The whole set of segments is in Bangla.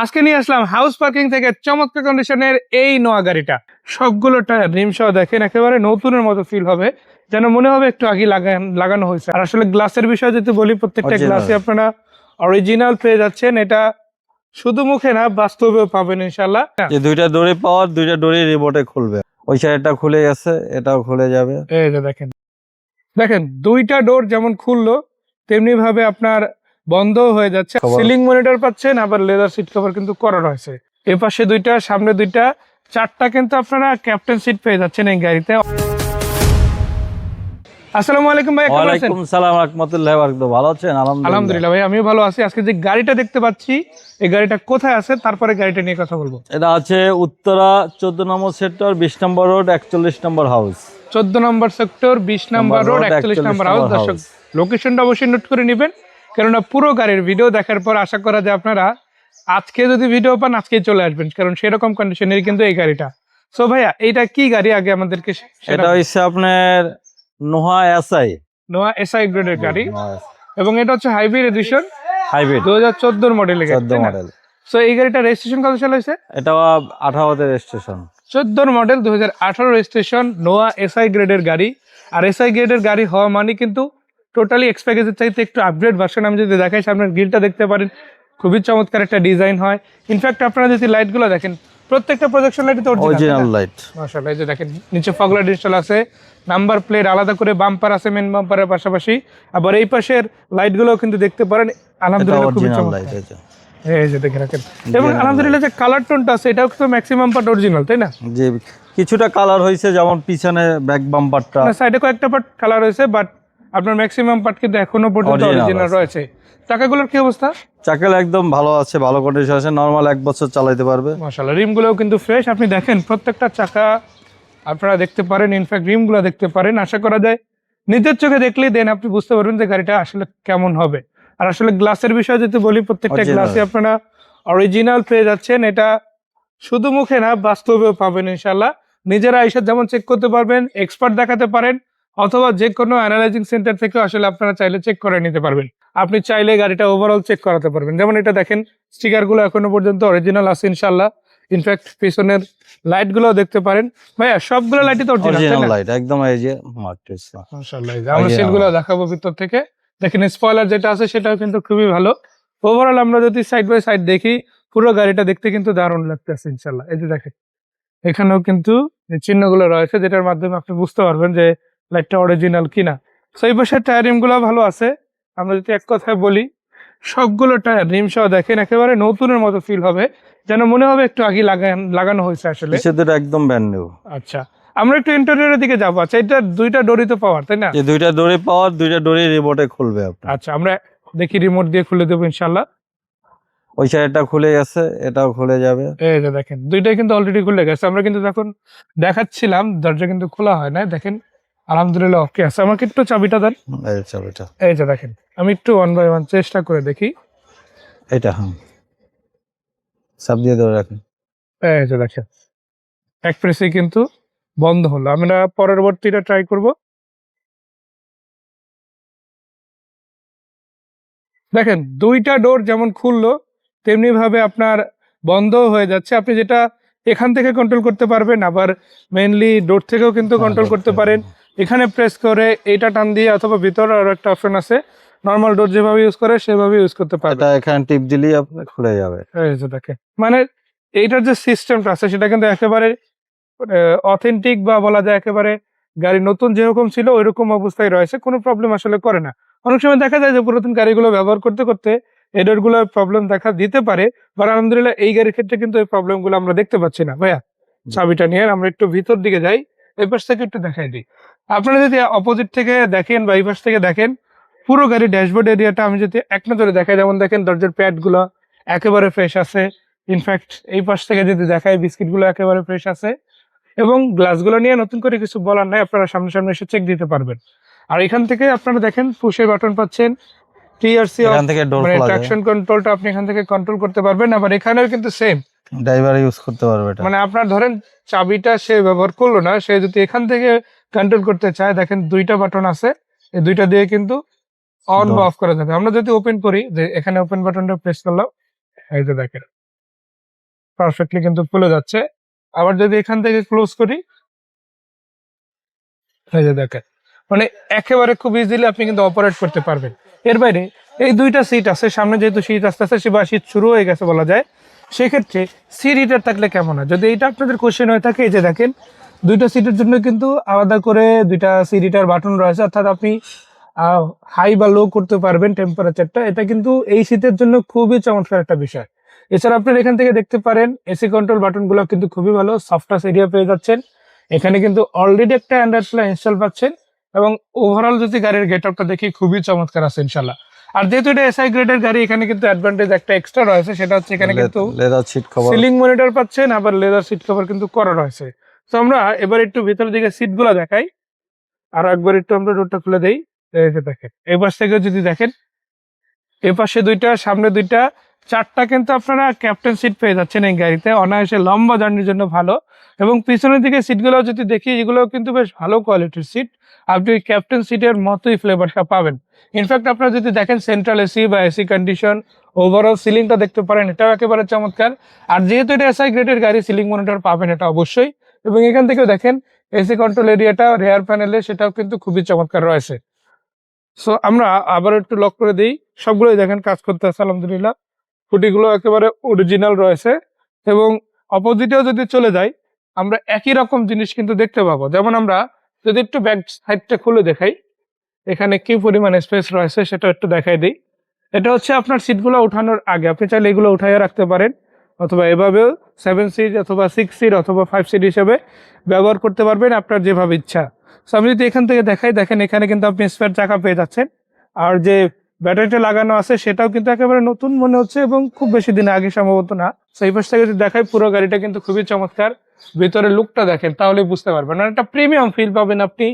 আজকে নিয়ে আসলাম হাউস পার্কিং থেকে চমৎকার কন্ডিশনের এই নোয়া গাড়িটা। সবগুলো টায়ার রিম সহ দেখেন একেবারে নতুনের মতো ফিল হবে যেন মনে হবে একটু আগে লাগানো হয়েছে। আর আসলে গ্লাসের বিষয়ে যদি বলি প্রত্যেকটা গ্লাসে আপনারা অরিজিনাল পেয়ে যাচ্ছেন। এটা শুধু মুখে না বাস্তবেও পাবেন ইনশাল্লাহ যে দুইটা দড়ি পাওয়ার দুইটা দড়ি রিমোটে খুলবে। ওই সাইডটা খুলে গেছে এটাও খুলে যাবে। এই যে দেখেন। দেখেন দুইটা ডোর যেমন খুললো তেমনি ভাবে আপনার বন্ধ হয়ে যাচ্ছে। সিলিং মনিটর পাচ্ছেন আবার লেদার সিট কভার কিন্তু করা রয়েছে এ পাশে দুইটা সামনে দুইটা চারটা কিন্তু আপনারা ক্যাপ্টেন সিট পেয়ে যাচ্ছেন এই গাড়িতে। আসসালামু আলাইকুম ভাই কেমন আছেন? ওয়ালাইকুম সালাম রহমতুল্লাহ বারাকাতুহু। ভালো আছেন? আলহামদুলিল্লাহ। আলহামদুলিল্লাহ ভাই আমিও ভালো আছি। আজকে যে গাড়িটা দেখতে পাচ্ছি এই গাড়িটা কোথায় আছে? তারপরে গাড়িটা নিয়ে কথা বলব। এটা আছে উত্তরা চোদ্দ নম্বর সেক্টর বিশ নম্বর রোড একচল্লিশ নম্বর হাউস চোদ্দ নম্বর সেক্টর বিশ নম্বর রোড একচল্লিশ 41 নম্বর হাউস দর্শক লোকেশনটা অবশ্যই নোট করে নেবেন। কেননা পুরো গাড়ির ভিডিও দেখার পর আশা করা যায় আপনারা আজকে যদি ভিডিও পান আজকেই চলে আসবেন কারণ সেরকম কন্ডিশনের কিন্তু এই গাড়িটা। সো ভাইয়া এইটা কি গাড়ি আগে আমাদেরকে সেটা এটা হচ্ছে আপনার নোহা এসআই। নোয়া এসআই গ্রেডের গাড়ি। এবং এটা হচ্ছে হাইব্রিড এডিশন হাইব্রিড দু হাজার চোদ্দোর মডেলের গাড়ি চোদ্দ মডেল সো এই গাড়িটা রেজিস্ট্রেশন কত সাল হয়েছে? এটাও আঠারোতে রেজিস্ট্রেশন চোদ্দোর মডেল দু হাজার আঠারো রেজিস্ট্রেশন নোয়া এসআই গ্রেডের গাড়ি। আর এসআই গ্রেডের গাড়ি হওয়া মানে কিন্তু টোটালি এক্সপ্যাকেজের চাইতে একটু আপগ্রেড ভার্সন আমি যদি দেখাই সামনের গ্রিলটা দেখতে পারেন। খুবই চমৎকার একটা ডিজাইন হয়। ইনফ্যাক্ট আপনারা যদি লাইটগুলো দেখেন প্রত্যেকটা প্রজেকশন লাইট তো অরিজিনাল লাইট মাশাআল্লাহ এই যে দেখেন নিচে ফগ লাইট ইনস্টল আছে। নাম্বার প্লেট আলাদা করে বাম্পার আছে মেন বাম্পারের পাশাপাশি। আবার এই পাশের লাইটগুলো কিন্তু দেখতে পারেন। আলহামদুলিল্লাহ খুবই চমৎকার। এই যে। দেখে রাখেন। এবং আলহামদুলিল্লাহ যে কালার টোনটা আছে এটাও তো ম্যাক্সিমাম পার্ট অরিজিনাল তাই না? যে কিছুটা কালার হয়েছে যেমন পিছনে ব্যাক বাম্পারটা সাইডে কয়েকটা পার্ট কালার হয়েছে বাট আপনার ম্যাক্সিমাম পার্ট কিন্তু এখনও পর্যন্ত অরিজিনাল রয়েছে। চাকাগুলোর কি অবস্থা? চাকেল একদম ভালো আছে ভালো কন্ডিশন আছে। নর্মাল এক বছর চালাইতে পারবে। মাশাআল্লাহ রিমগুলোও কিন্তু ফ্রেশ আপনি দেখেন প্রত্যেকটা চাকা আপনারা দেখতে পারেন ইনফ্যাক্ট রিমগুলো দেখতে পারেন। আশা করা যায় নিজের চোখে দেখলেই দেন আপনি বুঝতে পারবেন যে গাড়িটা আসলে কেমন হবে। আর আসলে গ্লাসের বিষয়ে যদি বলি প্রত্যেকটা। গ্লাসে আপনারা অরিজিনাল পেয়ে যাচ্ছেন। এটা শুধু মুখে না বাস্তবেও পাবেন ইনশাল্লাহ নিজেরা এসে যেমন চেক করতে পারবেন এক্সপার্ট দেখাতে পারেন। অথবা যে কোনো অ্যানালাইজিং সেন্টার থেকে আসলে আপনারা চাইলে চেক করে নিতে পারবেন। আপনি চাইলে গাড়িটা ওভারঅল চেক করাতে পারবেন। যেমন এটা দেখেন স্টিকারগুলো এখনও পর্যন্ত অরিজিনাল আছে ইনশাল্লাহ ইনফ্যাক্ট পিছনের লাইটগুলো দেখতে পারেন। ভাইয়া সবগুলো লাইটই তো অরিজিনাল লাইট একদম এই যে মাশাআল্লাহ আমরা। সেলগুলো দেখাবো ভিতর থেকে। দেখেন স্পয়লার যেটা আছে সেটাও কিন্তু খুবই ভালো। ওভারঅল আমরা যদি সাইড বাই সাইড দেখি পুরো গাড়িটা দেখতে কিন্তু দারুণ লাগতেছে ইনশাল্লাহ এই যে দেখেন এখানেও কিন্তু চিহ্নগুলো রয়েছে যেটার মাধ্যমে আপনি বুঝতে পারবেন যে লাইটটা অরিজিনাল কিনা? সো এই পাশের টায়ারিংগুলো ভালো আছে। আমরা যদি এক কথায় বলি সবগুলো টায়ার রিম সহ দেখেন একেবারে নতুনের মতো ফিল হবে। যেন মনে হবে একটু আগে লাগান লাগানো হয়েছে আসলে। দুটো একদম ব্যান্ড নিউ আচ্ছা আমরা একটু ইন্টারভিউর দিকে যাব। আচ্ছা এটা দুইটা ডোরি তো পাওয়ার তাই না? দুইটা দড়ি পাওয়ার দুইটা দড়ি রিমোটে খুলবে আপনার। আচ্ছা আমরা দেখি রিমোট দিয়ে খুলে দেবো ইনশাল্লাহ ওই সাইডটা খুলে গেছে এটাও খুলে যাবে। এই যে দেখেন দুইটাই কিন্তু অলরেডি খুলে গেছে। আমরা কিন্তু যখন দেখাচ্ছিলাম দরজা কিন্তু খোলা হয় না দেখেন। আলহামদুলিল্লাহ ওকে আছে আমাকে একটু চাবিটা দেন। এই চাবিটা। এই যে দেখেন আমি একটু ওয়ান বাই ওয়ান চেষ্টা করে দেখি। এটা হ্যাঁ। সাপ দিয়ে ধরে রাখেন। এই যে দেখেন এক প্রেসে কিন্তু বন্ধ হলো। আমরা পরবর্তীটা ট্রাই করব। দেখেন দুইটা ডোর যেমন খুললো তেমনি ভাবে আপনার বন্ধ হয়ে যাচ্ছে। আপনি যেটা এখান থেকে কন্ট্রোল করতে পারবেন আবার মেইনলি ডোর থেকেও কিন্তু হ্যাঁ, কন্ট্রোল করতে পারেন। এখানে প্রেস করে এইটা টান দিয়ে অথবা ভিতরে আরও একটা অপশন আছে। নর্মাল ডোর যেভাবে ইউজ করে সেভাবে ইউজ করতে পারবেন এটা এখানে টিপ দিলেই আপনার খুলে যাবে। এই যে দেখেন। মানে এইটার যে সিস্টেমটা আছে সেটা কিন্তু একেবারে অথেন্টিক বা বলা যায় একেবারে গাড়ি নতুন যেরকম ছিল ওইরকম অবস্থায় রয়েছে। কোনো প্রবলেম আসলে করে না। অনেক সময় দেখা যায় যে পুরাতন গাড়িগুলো ব্যবহার করতে করতে এডারগুলো প্রবলেম দেখা দিতে পারে বাট আলহামদুলিল্লাহ এই গাড়ির ক্ষেত্রে কিন্তু এই প্রবলেমগুলো আমরা দেখতে পাচ্ছি না। ভাইয়া চাবিটা নিয়ে আমরা একটু ভিতর দিকে যাই। এই পাশ থেকে একটু দেখাই দিই। আপনারা যদি অপোজিট থেকে দেখেন বা এই পাশ থেকে দেখেন পুরো গাড়ি ড্যাশবোর্ড এরিয়াটা আমি যদি এক নজরে দেখাই যেমন দেখেন দরজার প্যাডগুলো একেবারে ফ্রেশ আছে। ইনফ্যাক্ট এই পাশ থেকে যদি দেখাই বিস্কিটগুলো একেবারে ফ্রেশ আছে। এবং গ্লাসগুলো নিয়ে নতুন করে কিছু বলার নাই আপনারা সামনে সামনে এসে চেক দিতে পারবেন। আর এখান থেকে আপনারা দেখেন পুশের বাটন পাচ্ছেন। টিআরসি ট্রাকশন কন্ট্রোলটা আপনি এখান থেকে কন্ট্রোল করতে পারবেন। আবার এখানেও কিন্তু সেম ড্রাইভার ইউজ করতে পারবে এটা। মানে আপনার ধরেন চাবিটা সে ব্যবহার করল না সে যদি এখান থেকে কন্ট্রোল করতে চায় দেখেন দুইটা বাটন আছে এই দুইটা দিয়ে কিন্তু অন বা অফ করা যাবে। আমরা যদি ওপেন করি যে এখানে ওপেন বাটনটা প্রেস করলাম এই যে দেখেন পারফেক্টলি কিন্তু খুলে যাচ্ছে। আবার যদি এখান থেকে ক্লোজ করি এই যে দেখেন মানে একেবারে খুব ইজিলি আপনি কিন্তু অপারেট করতে পারবেন। এর বাইরে এই দুইটা সিট আছে সামনে যেহেতু শীত আস্তে আস্তে বা শীত শুরু হয়ে গেছে বলা যায়। সেক্ষেত্রে সিট হিটার থাকলে কেমন হয়? যদি এইটা আপনাদের কোশ্চেন হয়ে থাকে, এই যে দেখেন, দুইটা সিটের জন্য কিন্তু আলাদা করে দুইটা সিট হিটার বাটন রয়েছে। অর্থাৎ আপনি হাই বা লো করতে পারবেন টেম্পারেচারটা এটা কিন্তু এই শীতের জন্য খুবই চমৎকার একটা বিষয়। এছাড়া আপনারা এখান থেকে দেখতে পারেন এসি কন্ট্রোল বাটনগুলো কিন্তু খুবই ভালো সফটওয়্যার এরিয়া পেয়ে যাচ্ছেন। এখানে কিন্তু অলরেডি একটা অ্যান্ড্রয়েড প্লে ইনস্টল পাচ্ছেন এবং ওভারঅল যদি গাড়ির গেট আপটা দেখি, খুবই চমৎকার আছে ইনশাল্লাহ আর যেহেতু এটা এসআই গ্রেডের গাড়ি এখানে কিন্তু অ্যাডভান্টেজ একটা এক্সট্রা রয়েছে সেটা হচ্ছে এখানে কিন্তু leather seat cover ceiling monitor পাচ্ছেন আবার লেদার সিট কভার কিন্তু করা রয়েছে। তো আমরা এবার একটু ভিতরের দিকে সিটগুলো দেখাই। আর একবার একটু আমরা ডোরটা খুলে দেই। দেখেন এই পাশ থেকে যদি দেখেন এ পাশে দুইটা সামনে দুইটা চারটা কিন্তু আপনারা ক্যাপ্টেন সিট পেয়ে যাচ্ছেন এই গাড়িতে। অনায়াসে লম্বা জার্নির জন্য ভালো। এবং পিছনের দিকে সিটগুলো যদি দেখি এগুলো কিন্তু বেশ ভালো কোয়ালিটির সিট আপনি ওই ক্যাপ্টেন সিটের মতোই ফ্লেভারটা পাবেন। ইনফ্যাক্ট আপনারা যদি দেখেন সেন্ট্রাল এসি বা এসি কন্ডিশন ওভারঅল সিলিংটা দেখতে পারেন, এটাও একেবারে চমৎকার। আর যেহেতু এটা এসআই গ্রেডের গাড়ি সিলিং মনিটর পাবেন এটা অবশ্যই। এবং এখান থেকেও দেখেন এসি কন্ট্রোল এরিয়াটা রেয়ার প্যানেলে সেটাও কিন্তু খুবই চমৎকার রয়েছে। সো আমরা আবার একটু লক করে দিই। সবগুলোই দেখেন, কাজ করতে আছে, আলহামদুলিল্লাহ। ফুটিগুলো একেবারে অরিজিনাল রয়েছে এবং অপোজিটেও যদি চলে যাই, আমরা একই রকম জিনিস কিন্তু দেখতে পাবো। যেমন আমরা যদি একটু ব্যাক সাইডটা খুলে দেখাই, এখানে কি পরিমাণ স্পেস রয়েছে সেটা একটু দেখাই দিই। এটা হচ্ছে আপনার সিটগুলো উঠানোর আগে, আপনি চাইলে এগুলো উঠাইয়া রাখতে পারেন, অথবা এভাবেও সেভেন সিট অথবা সিক্স সিট অথবা ফাইভ সিট হিসেবে ব্যবহার করতে পারবেন আপনার যেভাবে ইচ্ছা। সো আমি যদি এখান থেকে দেখাই, দেখেন এখানে কিন্তু আপনি স্পেয়ার চাকা পেয়ে যাচ্ছেন। আর যে ব্যাটারিটা লাগানো আছে সেটাও কিন্তু একেবারে নতুন মনে হচ্ছে এবং খুব বেশি দিন আগে সম্ভবত না। সেই পাশ থেকে যদি দেখাই পুরো গাড়িটা কিন্তু খুবই চমৎকার। ভিতরে লুকটা দেখেন তাহলে বুঝতে পারবেন। আর একটা প্রিমিয়াম ফিল পাবেন আপনি।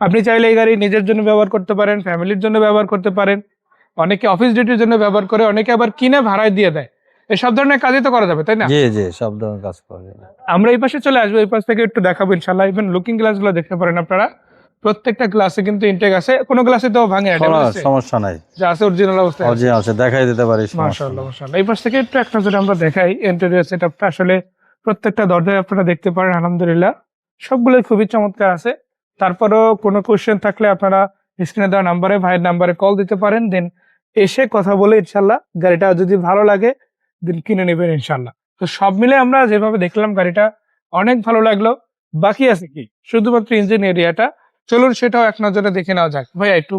আপনি চাইলে এই গাড়ি নিজের জন্য ব্যবহার করতে পারেন ফ্যামিলির জন্য ব্যবহার করতে পারেন। অনেকে অফিস ডিউটির জন্য ব্যবহার করে অনেকে আবার কিনে ভাড়ায় দিয়ে দেয়। এই সব ধরনের কাজই তো করা যাবে তাই না? জি জি সব ধরনের কাজ করে আমরা এই পাশে চলে আসব এই পাশ থেকে একটু দেখাবো ইনশাল্লাহ ইভেন লুকিং গ্লাসগুলো দেখতে পারেন আপনারা। প্রত্যেকটা গ্লাসে কিন্তু ইনটেক আছে। কোনো গ্লাসে তো ভাঙে সমস্যা নাই। যা আছে অরিজিনাল অবস্থায় আছে। অরিজিনাল আছে দেখাই দিতে পারি মাশাআল্লাহ মাশাআল্লাহ। এই পাশ থেকে একটু এক নজরে আমরা দেখাই ইন্টেরিয়র সেটআপটা আসলে প্রত্যেকটা দরজায় আপনারা দেখতে পারেন আলহামদুলিল্লাহ। সবগুলোই খুবই চমৎকার আছে। তারপরেও কোনো কোশ্চেন থাকলে আপনারা স্ক্রিনে দেওয়া নাম্বারে ভাইয়ের নাম্বারে কল দিতে পারেন দেন এসে কথা বলে ইনশাল্লাহ গাড়িটা যদি ভালো লাগে দেন কিনে নেবেন ইনশাল্লাহ তো সব মিলে আমরা যেভাবে দেখলাম গাড়িটা অনেক ভালো লাগল। বাকি আছে কি? শুধুমাত্র ইঞ্জিন এরিয়াটা চলুন সেটাও এক নজরে দেখে নেওয়া যাক। ভাইয়া একটু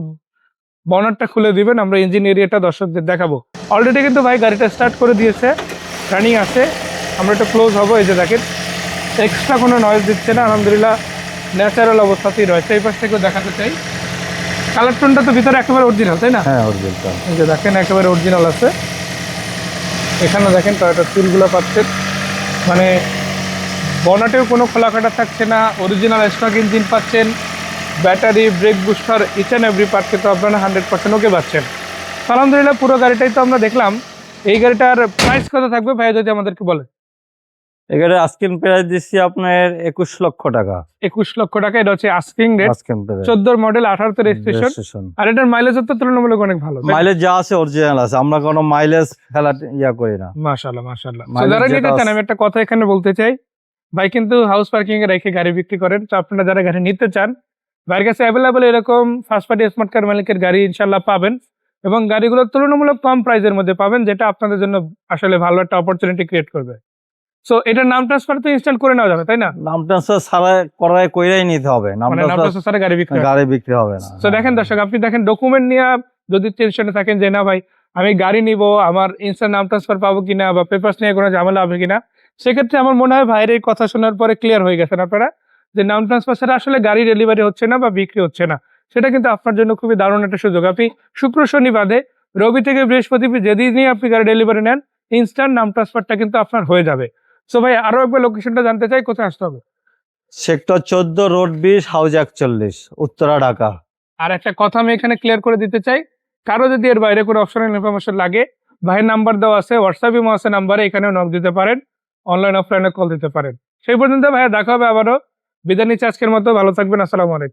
বনারটা খুলে দিবেন আমরা ইঞ্জিন এরিয়াটা দর্শকদের দেখাবো। অলরেডি কিন্তু ভাই গাড়িটা স্টার্ট করে দিয়েছে রানিং আছে। আমরা একটু ক্লোজ হব এই যে দেখেন এক্সট্রা কোনো নয়েজ দিচ্ছে না আলহামদুলিল্লাহ ন্যাচারাল অবস্থাতেই রয়েছে। এই পাশ থেকেও দেখাতে চাই। কালার টোনটা তো ভিতরে একেবারে অরিজিনাল তাই না? হ্যাঁ অরিজিনাল এই যে দেখেন একেবারে অরিজিনাল আছে। এখানে দেখেন টয়টার সিলগুলো পাচ্ছেন মানে বনাটেও কোনো খোলাকাটা থাকছে না অরিজিনাল স্টক ইঞ্জিন পাচ্ছেন। Battery brake booster each and every part কিন্তু আপনারা হান্ড্রেড পার্সেন্ট ওকে পাচ্ছেন। আলহামদুলিল্লাহ পুরো গাড়িটাই তো আমরা দেখলাম। এই গাড়িটার প্রাইস কত থাকবে ভাই যদি আমাদেরকে বলে প্রাইস দিচ্ছি আপনার একুশ লক্ষ টাকা। একুশ লক্ষ টাকা এটা হচ্ছে আস্কিং রেট চোদ্দোর মডেল আঠারোতে রেজিস্ট্রেশন আর এটার মাইলেজ তো তুলনামূলক অনেক ভালো। মাইলেজ যা আছে অরিজিনাল আছে আমরা কোনো মাইলেজ ফেলা ইয়া করি না। মাশাল্লাহ মাশাল্লাহ যারা নিতে চান আমি একটা কথা এখানে বলতে চাই। ভাই কিন্তু হাউস পার্কিং এ রেখে গাড়ি বিক্রি করেন। তো আপনারা যারা গাড়ি নিতে চান ভাইয়ের কাছে অ্যাভেলেবল এরকম ফার্স্ট পার্টি স্মার্ট কার মালিকের গাড়ি ইনশাল্লাহ পাবেন এবং গাড়িগুলো তুলনামূলক কম প্রাইসের মধ্যে পাবেন যেটা আপনাদের জন্য আসলে ভালো একটা অপরচুনিটি ক্রিয়েট করবে। সো এটার নাম ট্রান্সফার তো ইনস্ট্যান্ট করে নেওয়া যাবে তাই না? নাম ট্রান্সফার ছাড়া করাই কইরাই নিতে হবে। নাম মানে ট্রান্সফার ট্রান্সফার ছাড়া গাড়ি বিক্রি গাড়ি বিক্রি হবে না। তো দেখেন দর্শক আপনি দেখেন ডকুমেন্ট নিয়ে যদি টেনশনে থাকেন যে না ভাই আমি গাড়ি নিব আমার ইনস্ট্যান্ট নাম ট্রান্সফার পাবো কিনা বা পেপার্স নিয়ে কোনো ঝামেলা হবে কিনা? সেক্ষেত্রে আমার মনে হয় ভাইয়ের এই কথা শোনার পরে ক্লিয়ার হয়ে গেছেন আপনারা। যে নাম ট্রান্সফার ছাড়া আসলে গাড়ি ডেলিভারি হচ্ছে না বা বিক্রি হচ্ছে না। সেটা কিন্তু আপনার জন্য খুবই দারুণ একটা সুযোগ। আপনি শুক্র শনি বাদে রবি থেকে বৃহস্পতিবার যেদিনই আপনি গাড়ি ডেলিভারি নেন ইনস্ট্যান্ট নাম ট্রান্সফারটা কিন্তু আপনার হয়ে যাবে। সো ভাই আরও একবার লোকেশনটা জানতে চাই কোথায় আসতে হবে? সেক্টর চোদ্দ রোড বিশ হাউজ একচল্লিশ উত্তরা ঢাকা। আর একটা কথা আমি এখানে ক্লিয়ার করে দিতে চাই কারও যদি এর বাইরে কোনো অপশনাল ইনফরমেশন লাগে ভাইয়ের নাম্বার দেওয়া আছে হোয়াটসঅ্যাপ ইমো আছে নাম্বারে এখানেও নক দিতে পারেন অনলাইন অফলাইনে কল দিতে পারেন। সেই পর্যন্ত ভাইয়া দেখা হবে আবারও। বিদায় নিচ্ছে আজকের মতো ভালো থাকবেন আসসালামু আলাইকুম।